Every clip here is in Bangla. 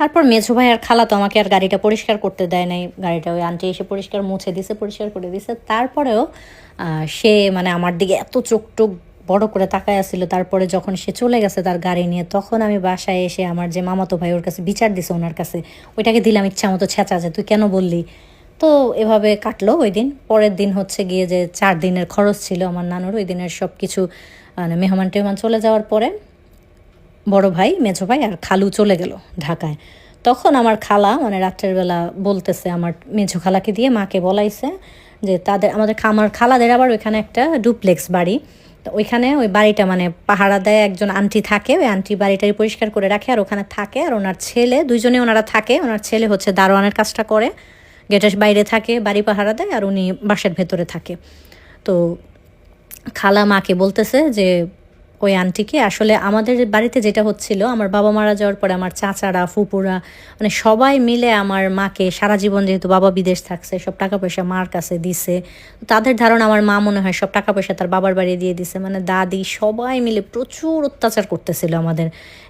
তারপর মেঝো ভাই আর খালা তো আমাকে আর গাড়িটা পরিষ্কার করতে দেয় নাই। গাড়িটা ওই আন্টি এসে পরিষ্কার মুছে দিছে, পরিষ্কার করে দিছে। তারপরেও সে মানে আমার দিকে এত চোখ টোক বড় করে তাকায় আসছিল তারপরে যখন সে চলে গেছে তার গাড়ি নিয়ে, তখন আমি বাসায় এসে আমার যে মামাতো ভাই ওর কাছে বিচার দিছে ওনার কাছে। ওইটাকে দিলাম ইচ্ছা মতো ছেঁচা যে, তুই কেন বললি? তো এভাবে কাটলো ওই দিন। পরের দিন হচ্ছে গিয়ে যে চার দিনের খরচ ছিল আমার নানুর, ওই দিনের সব কিছু মানে মেহমান টেহমান চলে যাওয়ার পরে বড় ভাই, মেঝো ভাই আর খালু চলে গেল ঢাকায়। তখন আমার খালা মানে রাত্রের বেলা বলতেছে আমার মেঝো খালাকে দিয়ে মাকে বলাইছে যে তাদের, আমাদের আমার খালাদের আবার ওইখানে একটা ডুপ্লেক্স বাড়ি। তো ওইখানে ওই বাড়িটা মানে পাহারা দেয়, একজন আন্টি থাকে, ওই আন্টি বাড়িটাই পরিষ্কার করে রাখে আর ওখানে থাকে আর ওনার ছেলে, দুইজনে ওনারা থাকে, ওনার ছেলে হচ্ছে দারোয়ানের কাজটা করে। গেটের বাইরে থাকে, বাড়ি পাহারা দেয় আর উনি বাসার ভেতরে থাকে। তো খালা মাকে বলতেছে যে ওই আন্টিকে। আসলে আমাদের বাড়িতে যেটা হচ্ছিল, আমার বাবা মারা যাওয়ার পরে আমার চাচারা, ফুপুরা মানে সবাই মিলে আমার মাকে, সারা জীবন যেহেতু বাবা বিদেশ থাকছে, সব টাকা পয়সা মার কাছে দিছে। তাদের ধারণা আমার মা মনে হয় সব টাকা পয়সা তার বাবার বাড়ি দিয়ে দিছে। মানে দাদি সবাই মিলে প্রচুর অত্যাচার করতেছিল আমাদের।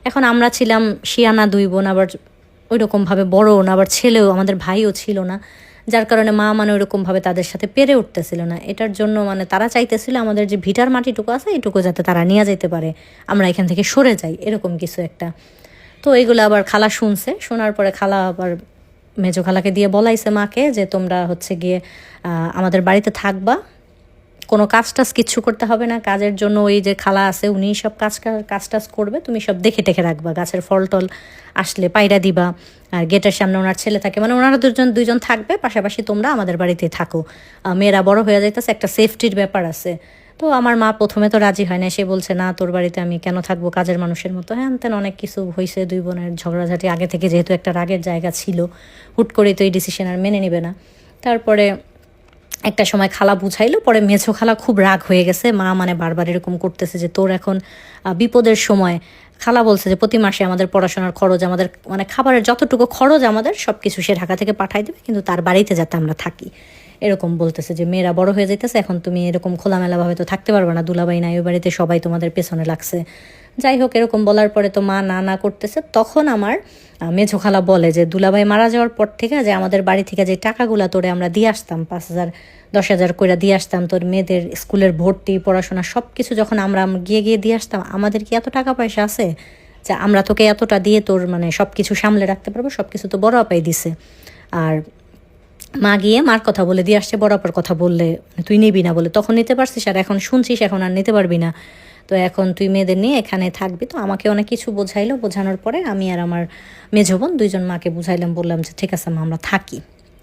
এখন আমরা ছিলাম শিয়ানা দুই বোন, আবার ওই রকমভাবে বড় না, আবার ছেলেও, আমাদের ভাইও ছিল না। যার কারণে মা মানে ওইরকমভাবে তাদের সাথে পেরে উঠতেছিল না। এটার জন্য মানে তারা চাইতেছিল আমাদের যে ভিটার মাটিটুকু আছে এইটুকু যাতে তারা নিয়ে যেতে পারে। আমরা এখান থেকে সরে যাই, এরকম কিছু একটা। তো এগুলো আবার খালা শুনছে, শোনার পরে খালা আবার মেজো খালাকে দিয়ে বলাইছে মাকে যে তোমরা হচ্ছে গিয়ে আমাদের বাড়িতে থাকবা কোনো কাজ টাজ কিচ্ছু করতে হবে না। কাজের জন্য ওই যে খালা আছে, উনি সব কাজ কাজ টাজ করবে, তুমি সব দেখে টেখে রাখবা। গাছের ফল টল আসলে পায়রা দিবা, আর গেটের সামনে ওনার ছেলে থাকে। মানে ওনারা দুজন দুজন থাকবে, পাশাপাশি তোমরা আমাদের বাড়িতে থাকো। মেয়েরা বড় হয়ে যাইতেছে, একটা সেফটির ব্যাপার আছে। তো আমার মা প্রথমে তো রাজি হয় না সে বলছে, না, তোর বাড়িতে আমি কেন থাকব? কাজের মানুষের মতো। হ্যাঁ তেন অনেক কিছু হয়েছে দুই বোনের ঝগড়াঝাটি আগে থেকে যেহেতু একটা রাগের জায়গা ছিল, হুট করে তো এই ডিসিশন আর মেনে নেবে না। তারপরে একটা সময় খালা বুঝাইলো, পরে মেঝো খালা খুব রাগ হয়ে গেছে। মা মানে বারবার এরকম করতেছে যে, তোর এখন বিপদের সময়। খালা বলছে যে, প্রতি মাসে আমাদের পড়াশোনার খরচ, আমাদের মানে খাবারের যতটুকু খরচ আমাদের সব কিছু সে ঢাকা থেকে পাঠাই দেবে, কিন্তু তার বাড়িতে যাতে আমরা থাকি। এরকম বলতেছে যে, মেয়েরা বড় হয়ে যাইতেছে, এখন তুমি এরকম খোলামেলাভাবে তো থাকতে পারবে না দুলাবাই নাই ওই বাড়িতে সবাই তোমাদের পেছনে লাগছে। যাই হোক এরকম বলার পরে তো মা না না করতেছে। তখন আমার আহ, মেঝো খালা বলে যে দুলাভাই মারা যাওয়ার পর থেকে যে আমাদের বাড়ি থেকে যে টাকাগুলা তোরে আমরা দিয়ে আসতাম পাঁচ হাজার দশ হাজার করে দিয়ে আসতাম তোর মেয়েদের স্কুলের ভর্তি পড়াশোনা সব কিছু যখন আমরা গিয়ে গিয়ে দিয়ে আসতাম আমাদের কি এত টাকা পয়সা আছে? যে আমরা তোকে এতটা দিয়ে তোর মানে সব কিছু সামলে রাখতে পারব সব কিছু তো বড় আপাই দিছে। আর মা গিয়ে মার কথা বলে দিয়ে আসছে বড় আপার কথা বললে তুই নিবি না বলে। তখন নিতে পারছিস আর এখন শুনছিস এখন আর নিতে পারবি না। তো এখন তুই মেয়েদের নিয়ে এখানে থাকবি। তো আমাকে অনেক কিছু বোঝাইলো। বোঝানোর পরে আমি আর আমার মেঝো বোন দুইজন মাকে বুঝাইলাম, বললাম যে, ঠিক আছে মা, আমরা থাকি।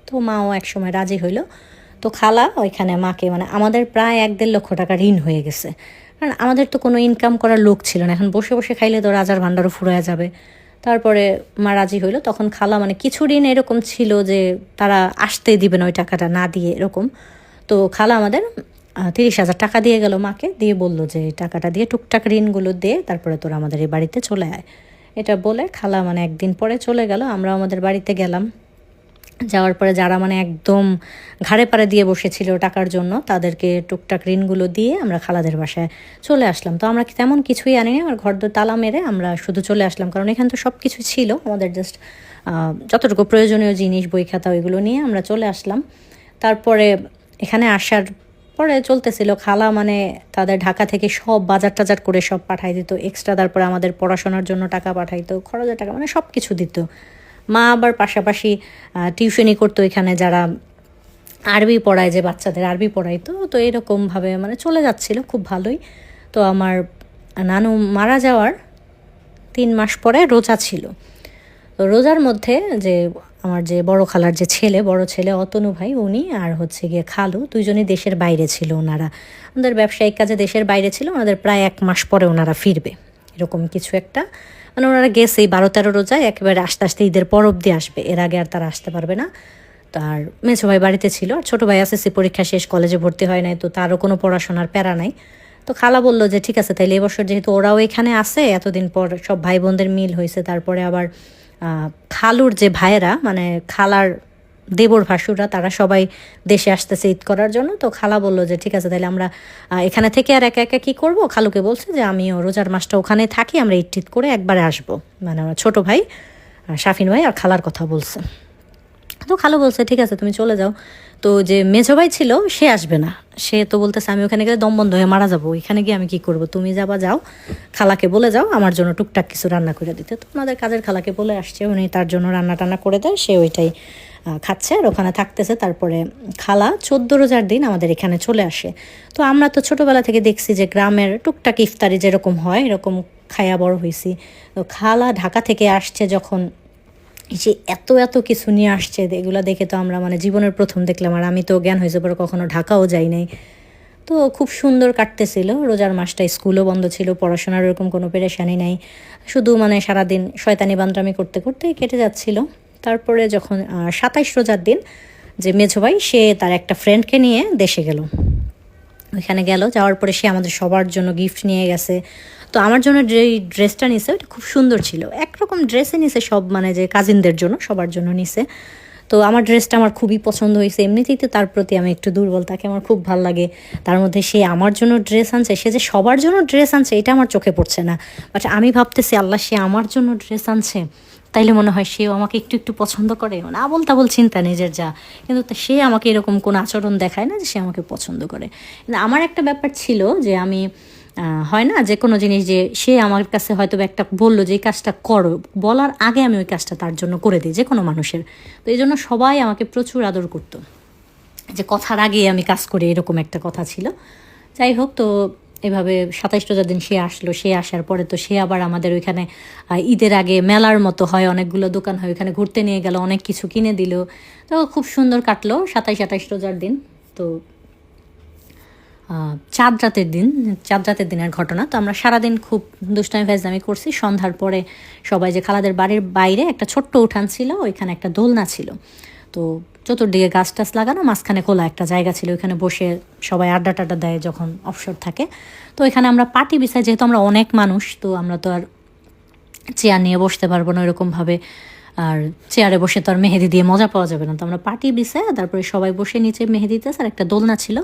তো মাও এক সময় রাজি হইল। তো খালা ওইখানে মাকে মানে আমাদের প্রায় এক দেড় লক্ষ টাকা ঋণ হয়ে গেছে। কারণ আমাদের তো কোনো ইনকাম করার লোক ছিল না। এখন বসে বসে খাইলে তো রাজার ভাণ্ডারও ফুরায় যাবে। তারপরে মা রাজি হইল। তখন খালা মানে কিছু ঋণ এরকম ছিল যে, তারা আসতে দিবে না ওই টাকাটা না দিয়ে, এরকম। তো খালা আমাদের তিরিশ হাজার টাকা দিয়ে গেল মাকে, দিয়ে বলল যে টাকাটা দিয়ে টুকটাক ঋণগুলো দিয়ে তারপরে তোরা আমাদের এই বাড়িতে চলে আয়। এটা বলে খালা মানে একদিন পরে চলে গেল আমরা আমাদের বাড়িতে গেলাম। যাওয়ার পরে যারা মানে একদম ঘাড়ে পাড়ে দিয়ে বসেছিল টাকার জন্য, তাদেরকে টুকটাক ঋণগুলো দিয়ে আমরা খালাদের বাসায় চলে আসলাম। তো আমরা তেমন কিছুই আনিনি, আমার ঘর তালা মেরে আমরা শুধু চলে আসলাম, কারণ এখানে তো সব কিছু ছিল। আমাদের জাস্ট যতটুকু প্রয়োজনীয় জিনিস, বই খাতা, ওইগুলো নিয়ে আমরা চলে আসলাম। তারপরে এখানে আসার পরে চলতেছিল, খালা মানে তাদের ঢাকা থেকে সব বাজার টাজার করে সব পাঠাই দিত এক্সট্রা তারপরে আমাদের পড়াশোনার জন্য টাকা পাঠাইতো, খরচের টাকা মানে সব কিছু দিত। মা আবার পাশাপাশি টিউশনি করতো এখানে যারা আরবি পড়ায়, যে বাচ্চাদের আরবি পড়াইতো তো এরকমভাবে মানে চলে যাচ্ছিল, খুব ভালোই। তো আমার নানু মারা যাওয়ার তিন মাস পরে রোজা ছিল। তো রোজার মধ্যে যে আমার যে বড় খালার যে ছেলে, বড় ছেলে অতনু ভাই, উনি আর হচ্ছে গিয়ে খালু, দুইজনই দেশের বাইরে ছিল ওনারা। ওনাদের ব্যবসায়িক কাজে দেশের বাইরে ছিল ওনাদের প্রায় এক মাস পরে ওনারা ফিরবে। এরকম কিছু একটা। মানে ওনারা গেছে এই বারো তেরো রোজায়, একেবারে আস্তে আস্তে ঈদের পর অব্দি আসবে। এর আগে আর তারা আসতে পারবে না। তার মেছো ভাই বাড়িতে ছিল, আর ছোটো ভাই এসএসসি পরীক্ষা শেষ, কলেজে ভর্তি হয় নাই, তো তারও কোনো পড়াশোনার প্যারা নাই। তো খালা বলল যে, ঠিক আছে, তাইলে এবছর যেহেতু ওরাও এখানে আসে এতদিন পর সব ভাই বোনদের মিল হয়েছে তারপরে আবার খালুর যে ভাইয়েরা মানে খালার দেবর ভাসুরা তারা সবাই দেশে আসতেছে ঈদ করার জন্য। তো খালা বলল যে, ঠিক আছে, তাহলে আমরা এখানে থেকে আর একা একা কী করব? খালুকে বলছে যে, আমিও রোজার মাসটা ওখানে থাকি, আমরা ঈদ টিদ করে একবারে আসব। মানে আমার ছোটো ভাই শাফিন ভাই আর খালার কথা বলছে। তো খালু বলছে, ঠিক আছে, তুমি চলে যাও। তো যে ভাই ছিল, সে আসবে না। সে তো বলতেছে, আমি ওখানে গেলে দম বন্ধ হয়ে মারা যাব। ওইখানে গিয়ে আমি কি করব? তুমি যাবা, যাও। খালাকে বলে যাও, আমার জন্য টুকটাক কিছু রান্না করে দিতে। তো ওনাদের কাজের খালাকে বলে আসছে, উনি তার জন্য রান্না টান্না করে দেয়, সে ওইটাই খাচ্ছে আর ওখানে থাকতেছে। তারপরে খালা চোদ্দ রোজার দিন আমাদের এখানে চলে আসে। তো আমরা তো ছোটোবেলা থেকে দেখছি যে গ্রামের টুকটাক ইফতারি যেরকম হয়, এরকম খায়া বড় হয়েছি তো খালা ঢাকা থেকে আসছে যখন যে এত এত কিছু নিয়ে আসছে এগুলো দেখে তো আমরা মানে জীবনের প্রথম দেখলাম, আর আমি তো জ্ঞান হয়েছে, পরে কখনো ঢাকাও যাই নাই। তো খুব সুন্দর কাটতেছিল, রোজার মাসটা স্কুলও বন্ধ ছিল, পড়াশোনার এরকম কোনো পেরেশানি নাই। শুধু মানে সারাদিন শয়তানি বান্দ্রামি করতে করতেই কেটে যাচ্ছিল। তারপরে যখন সাতাইশ রোজার দিন যে মেঝো ভাই, সে তার একটা ফ্রেন্ডকে নিয়ে দেশে গেল। ওইখানে গেল, যাওয়ার পরে সে আমাদের সবার জন্য গিফট নিয়ে গেছে। তো আমার জন্য যে ড্রেসটা নিছে ওটা খুব সুন্দর ছিল। একরকম ড্রেসে নিছে সব মানে যে কাজিনদের জন্য, সবার জন্য নিছে। তো আমার ড্রেসটা আমার খুবই পছন্দ হয়েছে। এমনিতেই তো তার প্রতি আমি একটু দুর্বল, তাকে আমার খুব ভালো লাগে। তার মধ্যে সে আমার জন্য ড্রেস আনছে, সে যে সবার জন্য ড্রেস আনছে, এটা আমার চোখে পড়ছে না। বাট আমি ভাবতেছি, আল্লাহ, সে আমার জন্য ড্রেস আনছে। তাইলে মনে হয় সেও আমাকে একটু একটু পছন্দ করে। না বল তা বল চিন্তা নিজের যা। কিন্তু সে আমাকে এরকম কোনো আচরণ দেখায় না যে সে আমাকে পছন্দ করে। আমার একটা ব্যাপার ছিল যে আমি হয় না যে কোনো জিনিস যে সে আমার কাছে হয়তো একটা বলল যে এই কাজটা করো, বলার আগে আমি ওই কাজটা তার জন্য করে দিই, যে কোনো মানুষের। তো এই জন্য সবাই আমাকে প্রচুর আদর করতো। যে কথার আগে আমি কাজ করি এরকম একটা কথা ছিল। যাই হোক, তো এভাবে সাতাইশ রোজার দিন সে আসলো, সে আসার পরে তো সে আবার আমাদের ওইখানে ঈদের আগে মেলার মতো হয়, অনেকগুলো দোকান হয়, ওইখানে ঘুরতে নিয়ে গেল, অনেক কিছু কিনে দিল। তো খুব সুন্দর কাটলো সাতাইশ, আঠাইশ রোজার দিন। তো চাঁদ রাতের দিন চাঁদ রাতের দিনের ঘটনা। তো আমরা সারাদিন খুব দুষ্টামি ফেজদামি করছি। সন্ধ্যার পরে সবাই যে খালাদের বাড়ির বাইরে একটা ছোট্ট উঠান ছিল, ওইখানে একটা দোলনা ছিল। তো চতুর্দিকে গাছ টাছ লাগানো, মাঝখানে খোলা একটা জায়গা ছিল। ওইখানে বসে সবাই আড্ডা টাড্ডা দেয় যখন অবসর থাকে। তো এখানে আমরা পার্টি বিছাই যেহেতু আমরা অনেক মানুষ, তো আমরা তো আর চেয়ার নিয়ে বসতে পারব না ওইরকমভাবে। আর চেয়ারে বসে তো আর মেহেদি দিয়ে মজা পাওয়া যাবে না। তো আমরা পার্টি বিছে তারপরে সবাই বসে নিচে মেহেদিতে আর একটা দোলনা ছিল।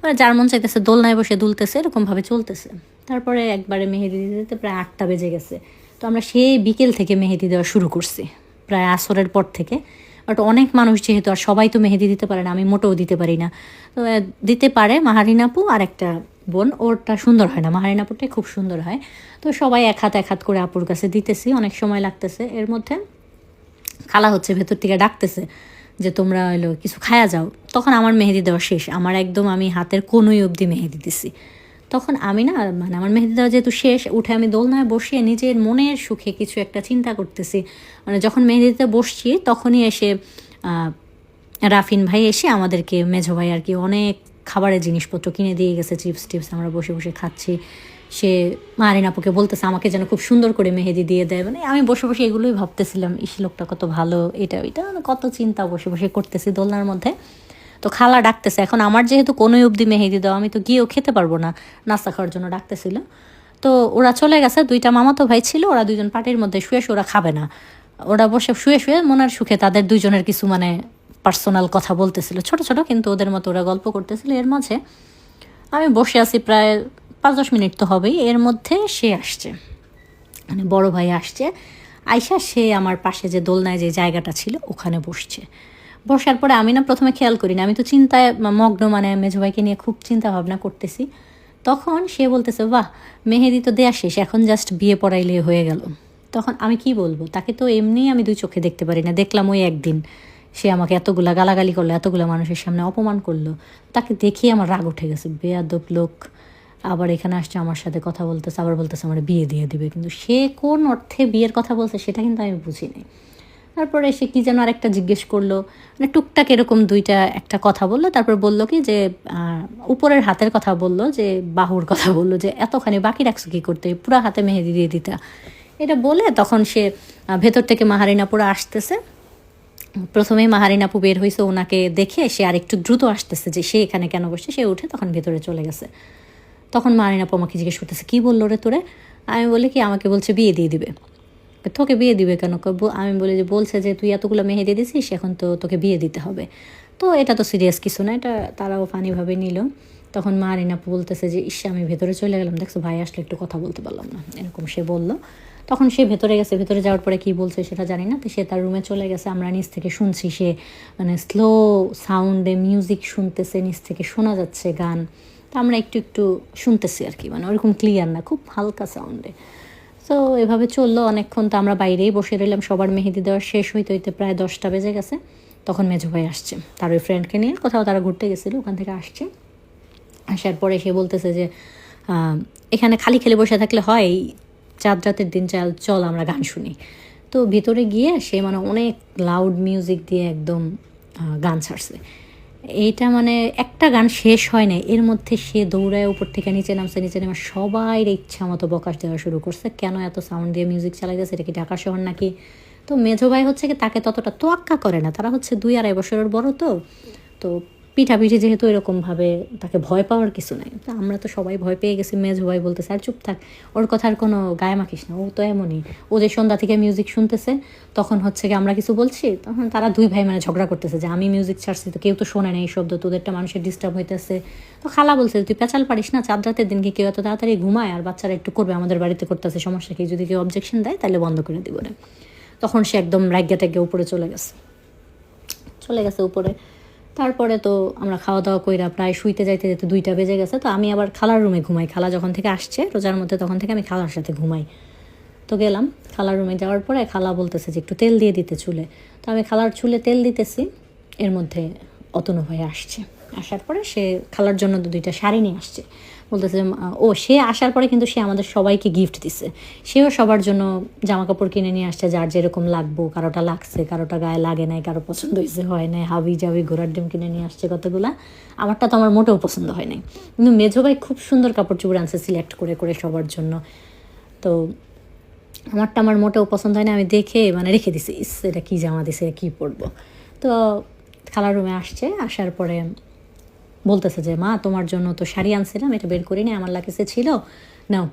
মানে যার মন চাইতেছে দোলনায় বসে দুলতেছে এরকমভাবে চলতেছে। তারপরে একবারে মেহেদি দিতে দিতে প্রায় আটটা বেজে গেছে। তো আমরা সেই বিকেল থেকে মেহেদি দেওয়া শুরু করছি, প্রায় আসরের পর থেকে। বাট অনেক মানুষ যেহেতু, আর সবাই তো মেহেদি দিতে পারে না, আমি মোটেও দিতে পারি না। তো দিতে পারে মাহারিন আপু আর একটা বোন, ওরটা সুন্দর হয় না, মাহারিন আপুরটাই খুব সুন্দর হয়। তো সবাই এক হাত এক হাত করে আপুর কাছে দিতেছি, অনেক সময় লাগতেছে। এর মধ্যে খালা হচ্ছে, ভেতর থেকে ডাকতেছে যে তোমরা হলো কিছু খায়া যাও, তখন আমার মেহেদি দেওয়া শেষ। আমার একদম আমি হাতের কোনোই অবধি মেহেদি দিছি। তখন আমি না মানে আমার মেহেদি দেওয়া যেহেতু শেষ, উঠে আমি দোলনায় বসিয়ে নিজের মনের সুখে কিছু একটা চিন্তা করতেছি। মানে যখন মেহেদি দিতে বসছি, তখনই এসে রাফিন ভাই এসে আমাদেরকে, মেঝো ভাই আর কি, অনেক খাবারের জিনিসপত্র কিনে দিয়ে গেছে, চিপস টিপস আমরা বসে বসে খাচ্ছি। সে মারিন আপুকে বলতেছে, আমাকে যেন খুব সুন্দর করে মেহেদি দিয়ে দেয়। মানে আমি বসে বসে এগুলোই ভাবতেছিলাম, ইস লোকটা কত ভালো, এটা ওইটা মানে কত চিন্তা বসে বসে করতেছি দোলনার মধ্যে। তো খালা ডাকতেছে, এখন আমার যেহেতু কোনো অবধি মেহেদি দাও, আমি তো গিয়েও খেতে পারব না। নাস্তা খাওয়ার জন্য ডাকতেছিল। তো ওরা চলে গেছে, দুইটা মামাতো ভাই ছিল, ওরা দুইজন পার্টির মধ্যে শুয়ে শুয়ে ওরা খাবে না। ওরা বসে শুয়ে শুয়ে মনের সুখে তাদের দুইজনের কিছু মানে পার্সোনাল কথা বলতেছিল, ছোট ছোট, কিন্তু ওদের মতো ওরা গল্প করতেছিল। এর মাঝে আমি বসে আছি প্রায় পাঁচ দশ মিনিট তো হবেই, এর মধ্যে সে আসছে। মানে বড় ভাই আসছে। আয়সা সে আমার পাশে যে দোলনায় যে জায়গাটা ছিল, ওখানে বসছে। বসার পরে আমি না প্রথমে খেয়াল করি না, আমি তো চিন্তায় মগ্ন মানে মেজো ভাইকে নিয়ে খুব চিন্তা ভাবনা করতেছি। তখন সে বলতেছে, বাহ, মেহেদি তো দেয়া শেষ, এখন জাস্ট বিয়ে পড়াইলে হয়ে গেল। তখন আমি কি বলব, তাকে তো এমনিই আমি দুই চোখে দেখতে পারি না, দেখলাম ওই একদিন। সে আমাকে এতগুলা গালাগালি করল, এতগুলা মানুষের সামনে অপমান করল। তাকে দেখিয়ে আমার রাগ উঠে গেছে, বেয়াদব লোক। আবার এখানে আসছে আমার সাথে কথা বলতেছে, আবার বলতেছে আমার বিয়ে দিয়ে দিবে। কিন্তু সে কোন অর্থে বিয়ের কথা বলছে সেটা কিন্তু আমি বুঝি নাই। তারপরে সে কি যেন আরেকটা জিজ্ঞেস করল মানে টুকটাক এরকম দুইটা একটা কথা বলল। তারপর বলল কি যে উপরের হাতের কথা বলল, যে বাহুর কথা বলল, যে এতখানি বাকি রাখছো কি করতে? পুরা হাতে মেহেদি দিয়ে দিতা। এটা বলে তখন সে ভেতর থেকে মাহারিনা পুরো আসতেছে। প্রথমেই মাহারিন আপু বের হয়েছে ওনাকে দেখে সে আর একটু দ্রুত আসতেছে যে সে এখানে কেন বসছে। সে উঠে তখন ভেতরে চলে গেছে। তখন মাহারিন আপু আমাকে জিজ্ঞেস করতেছে, কী বলল রে তোরে? আমি বলি কি, আমাকে বলছে বিয়ে দিয়ে দিবে। তোকে বিয়ে দিবে কেন? আমি বলি যে, বলছে যে তুই এতগুলো মেহেদি দিছিস, এখন তো তোকে বিয়ে দিতে হবে। তো এটা তো সিরিয়াস কিছু না, এটা তারাও ফানিভাবে নিল। তখন মারিনা বলতেছে যে, ইস, আমি ভেতরে চলে গেলাম, দেখছ? ভাই আসলে একটু কথা বলতে পারলাম না। এরকম সে বলল। তখন সে ভেতরে গেছে, ভেতরে যাওয়ার পরে কি বলছে সেটা জানি না, তো সে তার রুমে চলে গেছে। আমরা নিচ থেকে শুনছি সে মানে স্লো সাউন্ডে মিউজিক শুনতেছে, নিচ থেকে শোনা যাচ্ছে গান। তো আমরা একটু একটু শুনতেছি আর কি মানে ওরকম ক্লিয়ার না, খুব হালকা সাউন্ডে তো এভাবে চলল অনেকক্ষণ, তো আমরা বাইরেই বসে রইলাম। সবার মেহেদি দেওয়া শেষ হইতে হইতে প্রায় দশটা বেজে গেছে। তখন মেজো ভাই আসছে, তার ওই ফ্রেন্ডকে নিয়ে। কোথাও তারা ঘুরতে গেছিল, ওখান থেকে আসছে। আসার পরে সে বলতেছে যে এখানে খালি খেলে বসে থাকলে হয়, এই চাঁদ রাতের দিন চাল, চল আমরা গান শুনি। তো ভিতরে গিয়ে সে মানে অনেক লাউড মিউজিক দিয়ে একদম গান ছাড়ছে। এইটা মানে একটা গান শেষ হয় না এর মধ্যে সে দৌড়ায় উপর থেকে নিচে নামছে, নিচে নেমে সবাই ইচ্ছা মতো বকাশ দেওয়া শুরু করছে। কেন এত সাউন্ড দিয়ে মিউজিক চালাইতেছে? এটা কি ঢাকা শহর নাকি? তো মেজো ভাই হচ্ছে কি তাকে ততটা তোয়াক্কা করে না। তারা হচ্ছে দুই আড়াই বছরের বড় তো। তো পিঠাপিঠি যেহেতু এরকমভাবে তাকে ভয় পাওয়ার কিছু নাই। তো আমরা তো সবাই ভয় পেয়ে গেছি, মেজো ভাই বলতেছে, আর চুপ থাক, ওর কথার কোনো গায়ে মাখিস না, ও তো এমনই। ও যে সন্ধ্যা থেকে মিউজিক শুনতেছে, তখন হচ্ছে কি আমরা কিছু বলছি, তখন তারা দুই ভাই মানে ঝগড়া করতেছে যে, আমি মিউজিক ছাড়ছি তো কেউ তো শোনে না এই শব্দ, তোদেরটা মানুষের ডিস্টার্ব হইতেছে। তো খালা বলছে, তুই পেঁচাল পারিস না, চাঁদ রাতের দিন কি কেউ এত তাড়াতাড়ি ঘুমায়? আর বাচ্চারা একটু করবে, আমাদের বাড়িতে করতেছে, সমস্যা কি? যদি কেউ অবজেকশন দেয়, তাহলে বন্ধ করে দিব না তখন সে একদম রাগ্যা ট্যাগ্যা উপরে চলে গেছে। চলে গেছে উপরে। তারপরে তো আমরা খাওয়া দাওয়া কইরা প্রায় শুইতে যাইতে যেতে দুইটা বেজে গেছে, তো আমি আবার খালার রুমে ঘুমাই। খালা যখন থেকে আসছে, রোজার মধ্যে তখন থেকে আমি খালার সাথে ঘুমাই। তো গেলাম, খালার রুমে যাওয়ার পরে খালা বলতেছে যে একটু তেল দিয়ে দিতে চুলে। তো আমি খালার চুলে তেল দিতেছি, এর মধ্যে অতনু হয়ে আসছে। আসার পরে সে খালার জন্য দুইটা শাড়ি নিয়ে আসছে। বলতেছে ও, সে আসার পরে কিন্তু সে আমাদের সবাইকে গিফট দিছে। সেও সবার জন্য জামা কাপড় কিনে নিয়ে আসছে, যার যেরকম লাগবো, কারোটা লাগছে, কারোটা গায়ে লাগে নাই, কারও পছন্দ হয়েছে, হয় নাই, হাবি জাবি, ঘোড়ার ডিম কিনে নিয়ে আসছে কতগুলা, আমারটা তো আমার মোটেও পছন্দ হয় নাই। কিন্তু মেজো ভাই খুব সুন্দর কাপড় চোপড় আনছে সিলেক্ট করে করে সবার জন্য। তো আমারটা আমার মোটেও পছন্দ হয় না আমি দেখে মানে রেখে দিছি, ইস, এটা কী জামা দিছে কী পরবো? তো খালার রুমে আসছে, আসার পরে বলতেছে যে, মা, তোমার জন্য তো শাড়ি আনছিলাম, এটা বের করিনি, আমার লাগেছে ছিল। নাও।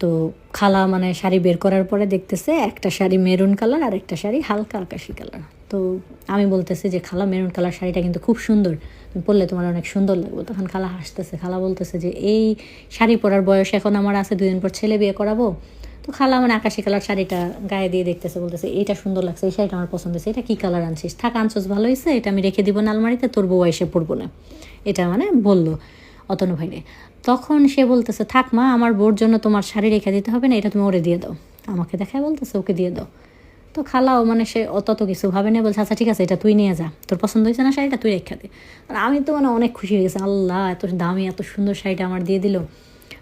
তো খালা মানে শাড়ি বের করার পরে দেখতেছে একটা শাড়ি মেরুন কালার আর একটা শাড়ি হালকা আকাশি কালার। তো আমি বলতেছি যে, খালা, মেরুন কালার শাড়িটা কিন্তু খুব সুন্দর। তুমি পরলে তোমার অনেক সুন্দর লাগবে। তখন খালা হাসতেছে। খালা বলতেছে যে, এই শাড়ি পরার বয়স এখন আমার আছে, দুদিন পর ছেলে বিয়ে করাবো। তো খালা মানে আকাশি কালার শাড়িটা গায়ে দিয়ে দেখতেছে, বলতেছে এটা সুন্দর লাগছে, এই শাড়িটা আমার পছন্দ হয়েছে, এটা কী কালার আনছিস? থাক, আনছোস, ভালো হয়েছে, এটা আমি রেখে দিব না আলমারিতে, তোর বউ এসে পড়ব না। এটা মানে বলল অতনু ভাইরে তখন সে বলতেছে, থাক মা, আমার বোর জন্য তোমার শাড়ি রেখে দিতে হবে না, এটা তুমি ওরে দিয়ে দাও। আমাকে দেখায় বলতেছে, ওকে দিয়ে দাও। তো খালাও মানে সে অত কিছু ভাবে না, বলছে আচ্ছা ঠিক আছে, এটা তুই নিয়ে যা, তোর পছন্দ হয়েছে না শাড়িটা, তুই রেখে দে। আর আমি তো মানে অনেক খুশি হয়ে গেছি, আল্লাহ, এত দামি, এত সুন্দর শাড়িটা আমার দিয়ে দিল।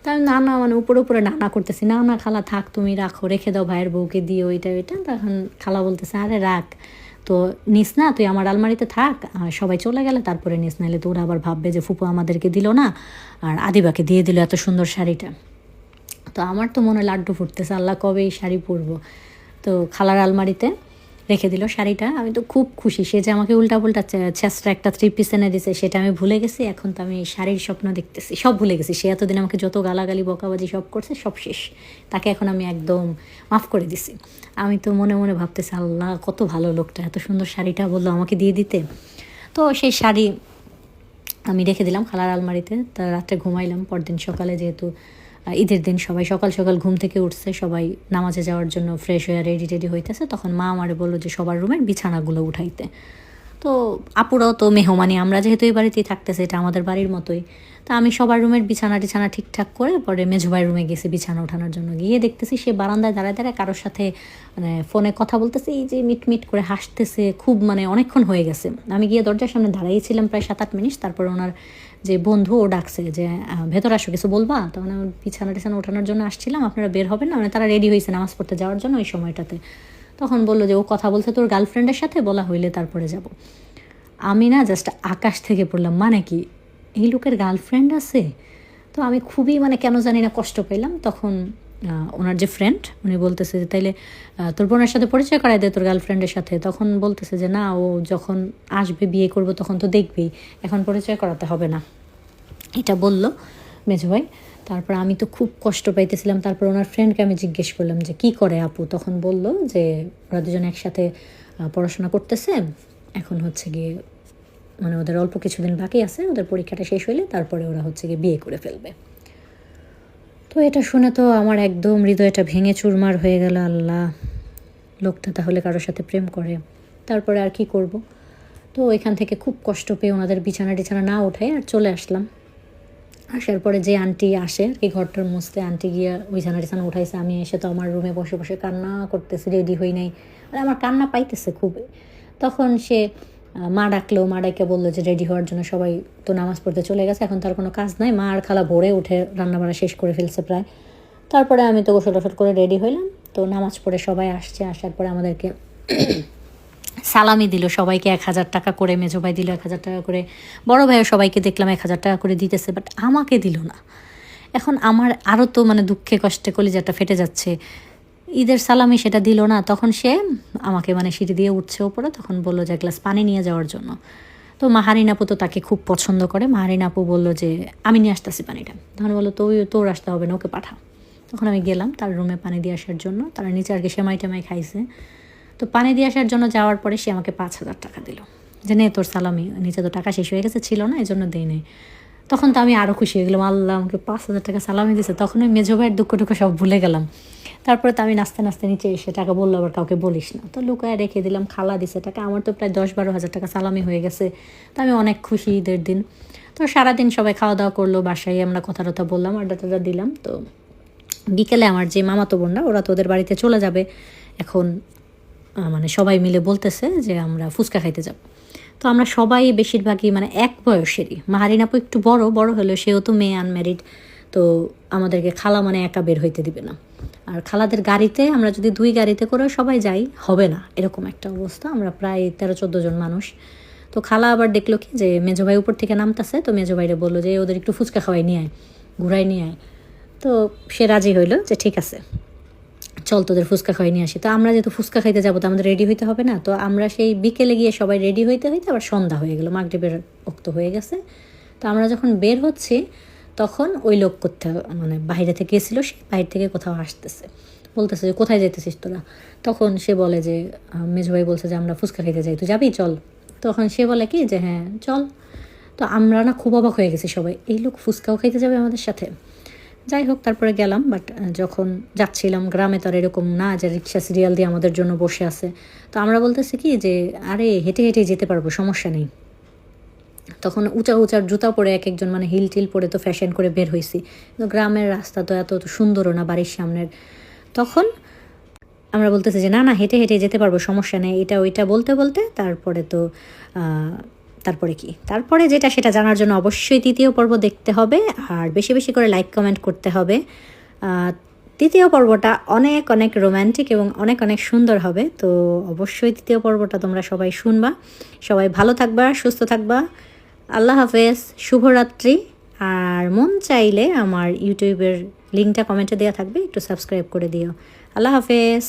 তা আমি না না মানে উপরে উপরে না না করতেছি। না না খালা, থাক তুমি রাখো, রেখে দাও ভাইয়ের বউকে, দিও, এটা, ওইটা। তখন খালা বলতেছে, আরে রাখ, তো নিস না, তুই আমার আলমারিতে থাক সবাই চলে গেলে তারপরে নিস, নাইলে তো ওরা আবার ভাববে যে ফুপু আমাদেরকে দিল না, আর আদিবাকে দিয়ে দিল এত সুন্দর শাড়িটা। তো আমার তো মনে লাড্ডু ফুটতেছে, আল্লাহ কবে এই শাড়ি পরবো। তো খালার আলমারিতে রেখে দিল শাড়িটা। আমি তো খুব খুশি। সে যে আমাকে উল্টা পুল্টা ছেঁচড়া একটা থ্রি পিস এনে দিছে, সেটা আমি ভুলে গেছি। এখন তো আমি শাড়ির স্বপ্ন দেখতেছি। সব ভুলে গেছি। সে এতদিন আমাকে যত গালাগালি, বকাবাজি সব করছে, সব শেষ। তাকে এখন আমি একদম মাফ করে দিছি। আমি তো মনে মনে ভাবতেছি, আল্লাহ, কত ভালো লোকটা। এত সুন্দর শাড়িটা বলল আমাকে দিয়ে দিতে। তো সেই শাড়ি আমি রেখে দিলাম খালার আলমারিতে। তা রাত্রে ঘুমাইলাম। পরদিন সকালে যেহেতু ঈদের দিন সবাই সকাল সকাল ঘুম থেকে উঠছে, সবাই নামাজে যাওয়ার জন্য ফ্রেশ হয়ে রেডি টেডি হইতেছে। তখন মা আমারে বলল যে, সবার রুমের বিছানাগুলো উঠাইতে। তো আপুরাও তো মেহমানি আমরা যেহেতু এই বাড়িতেই থাকতেছে, এটা আমাদের বাড়ির মতোই। তা আমি সবার রুমের বিছানা টিছানা ঠিকঠাক করে পরে মেজভাই রুমে গেছি বিছানা ওঠানোর জন্য। গিয়ে দেখতেছি সে বারান্দায় দাঁড়ায় দাঁড়ায় কারোর সাথে মানে ফোনে কথা বলতেছে, এই যে মিট মিট করে হাসতেছে, খুব মানে অনেকক্ষণ হয়ে গেছে। আমি গিয়ে দরজার সামনে দাঁড়াইছিলাম প্রায় সাত আট মিনিট তারপর ওনার যে বন্ধু ও ডাকছে যে ভেতরে আসো, কিছু বলবা? তখন আমি বিছানা টিছানা ওঠানোর জন্য আসছিলাম, আপনারা বের হবেন না মানে তারা রেডি হয়েছে নামাজ পড়তে যাওয়ার জন্য ওই সময়টাতে। তখন বলল যে, ও কথা বলছে তোর গার্লফ্রেন্ডের সাথে, বলা হইলে তারপরে যাব। আমি না জাস্ট আকাশ থেকে পড়লাম মানে কি, এই লোকের গার্লফ্রেন্ড আছে? তো আমি খুবই মানে কেন জানি না কষ্ট পেলাম তখন ওনার যে ফ্রেন্ড উনি বলতেছে যে, তাইলে তোর বোনের সাথে পরিচয় করাই দে তোর গার্লফ্রেন্ডের সাথে। তখন বলতেছে যে, না, ও যখন আসবে, বিয়ে করব, তখন তো দেখবেই। এখন পরিচয় করাতে হবে না। এটা বলল মেজো ভাই। তারপর আমি তো খুব কষ্ট পাইতেছিলাম। তারপর ওনার ফ্রেন্ডকে আমি জিজ্ঞেস করলাম যে, কি করে আপু? তখন বলল যে, ওরা দুজন একসাথে পড়াশোনা করতেছে। এখন হচ্ছে গিয়ে মানে ওদের অল্প কিছুদিন বাকি আছে। ওদের পরীক্ষাটা শেষ হইলে তারপরে ওরা হচ্ছে গিয়ে বিয়ে করে ফেলবে। তো এটা শুনে তো আমার একদম হৃদয়টা ভেঙে চুরমার হয়ে গেল, আল্লাহ। লোকটা তাহলে কারোর সাথে প্রেম করে। তারপরে আর কি করব? তো ওইখান থেকে খুব কষ্ট পেয়ে ওনাদের বিছানা টিছানা না ওঠাই আর চলে আসলাম। আসার পরে যে আন্টি আসে, আর কি ঘরটার মুছতে আন্টি গিয়ে বিছানা টিছানা উঠাইছে, আমি এসে তো আমার রুমে বসে বসে কান্না করতেছি রেডি হই নাই। আর আমার কান্না পাইতেছে খুব তখন সে মা ডাকলো মা ডাকে বলল যে রেডি হওয়ার জন্য সবাই তো নামাজ পড়তে চলে গেছে, এখন তার কোনো কাজ নাই। মা আর খালা ভোরে উঠে রান্নাবাড়া শেষ করে ফেলছে প্রায়। তারপরে আমি তো গোসল টোসল করে রেডি হইলাম। তো নামাজ পড়ে সবাই আসছে, আসার পরে আমাদেরকে সালামি দিল সবাইকে, এক হাজার টাকা করে, মেজো ভাই দিল এক হাজার টাকা করে, বড় ভাইও সবাইকে দেখলাম এক হাজার টাকা করে দিতেছে বাট আমাকে দিল না। এখন আমার আরও তো মানে দুঃখে কষ্টে কলিজাটা ফেটে যাচ্ছে। ঈদের সালামি সেটা দিল না। তখন সে আমাকে মানে সিঁড়ি দিয়ে উঠছে ওপরে তখন বলল যে গ্লাস পানি নিয়ে যাওয়ার জন্য। তো মাহারিন আপু তো তাকে খুব পছন্দ করে। মাহারিন আপু বলল যে, আমি নিয়ে আসতেছি পানিটা। তখন বলল, তো তোর আসতে হবে না, ওকে পাঠা। তখন আমি গেলাম তার রুমে পানি দিয়ে আসার জন্য। তারা নিচে আর কি সেমাই টেমাই খাইছে। তো পানি দিয়ে আসার জন্য যাওয়ার পরে সে আমাকে পাঁচ হাজার টাকা দিল। যে, নে তোর সালামি। নিচে তো টাকা শেষ হয়ে গেছে, ছিল না এই জন্য দেই নেই। তখন তো আমি আরও খুশি হয়ে গেলাম, আল্লাহ আমাকে পাঁচ হাজার টাকা সালামি দিয়েছে। তখন ওই মেজো ভাইয়ের দুঃখ টুকু সব ভুলে গেলাম। তারপরে তো আমি নাচতে নাচতে নিচে এসে টাকা বলল, আবার কাউকে বলিস না। তো লুকায় রেখে দিলাম, খালা দিছে টাকা। আমার তো প্রায় দশ বারো হাজার টাকা সালামি হয়ে গেছে। তো আমি অনেক খুশি ঈদের দিন। তো সারাদিন সবাই খাওয়া দাওয়া করল, বাসায় আমরা কথা টথা বললাম, আড্ডা টাড্ডা দিলাম। তো বিকেলে আমার যে মামাতো বোনরা, ওরা তো ওদের বাড়িতে চলে যাবে। এখন মানে সবাই মিলে বলতেছে যে আমরা ফুচকা খাইতে যাব। তো আমরা সবাই বেশিরভাগই মানে এক বয়সেরই। মাহারিন আপু একটু বড় বড় হলেও সেও তো মেয়ে আনম্যারিড তো আমাদেরকে খালা মানে একা বের হইতে দিবে না। আর খালাদের গাড়িতে আমরা যদি দুই গাড়িতে করে সবাই যাই, হবে না। এরকম একটা অবস্থা, আমরা প্রায় তেরো চোদ্দ জন মানুষ। তো খালা আবার দেখল কি যে মেজো ভাই উপর থেকে নামতাছে, তো মেজো ভাইরে বলল যে ওদের একটু ফুচকা খাওয়াই নিয়ে আয়, ঘুরাই নিয়ে আয়। তো সে রাজি হইল যে, ঠিক আছে। চল তোদের ফুচকা খাওয়াই নিয়ে আসি। তো আমরা যেহেতু ফুচকা খাইতে যাব তো আমাদের রেডি হইতে হবে না। তো আমরা সেই বিকেলে গিয়ে সবাই রেডি হইতে হইতে আবার সন্ধ্যা হয়ে গেলো মাগরিবের অক্ত হয়ে গেছে। তো আমরা যখন বের হচ্ছি তখন ওই লোক করতে মানে বাইরে থেকে এসেছিল সে বাইরে থেকে কোথাও আসতেছে। বলতেছে যে কোথায় যাইতেছিস তোরা? তখন সে বলে যে আহ, মেজো ভাই বলছে যে আমরা ফুচকা খাইতে যাই তুই যাবি? চল। তখন সে বলে কি যে হ্যাঁ চল। তো আমরা না খুব অবাক হয়ে গেছি সবাই। এই লোক ফুচকাও খাইতে যাবে আমাদের সাথে। যাই হোক তারপরে গেলাম বাট যখন যাচ্ছিলাম গ্রামে তো আর এরকম না যে রিক্সা, সিরিয়াল দিয়ে আমাদের জন্য বসে আছে। তো আমরা বলতেছি কি যে, আরে, হেঁটে হেঁটে যেতে পারব, সমস্যা নেই। তখন উঁচা উঁচা জুতা পরে এক একজন মানে হিল টিল পরে তো ফ্যাশন করে বের হয়েছি কিন্তু গ্রামের রাস্তা তো এত সুন্দরও না, বাড়ির সামনের। তখন আমরা বলতেছি যে, না না, হেঁটে হেঁটে যেতে পারব, সমস্যা নেই। এটা, ওইটা বলতে বলতে তারপরে তো তারপরে কি? তারপরে যেটা, সেটা জানার জন্য অবশ্যই তৃতীয় পর্ব দেখতে হবে, আর বেশি বেশি করে লাইক কমেন্ট করতে হবে। তৃতীয় পর্বটা অনেক অনেক রোম্যান্টিক এবং অনেক অনেক সুন্দর হবে, তো অবশ্যই তৃতীয় পর্বটা তোমরা সবাই শুনবা। সবাই ভালো থাকবা, সুস্থ থাকবা। আল্লাহ হাফেজ, শুভরাত্রি। আর মন চাইলে আমার ইউটিউবের লিঙ্কটা কমেন্টে দেওয়া থাকবে, একটু সাবস্ক্রাইব করে দিও। আল্লাহ হাফেজ।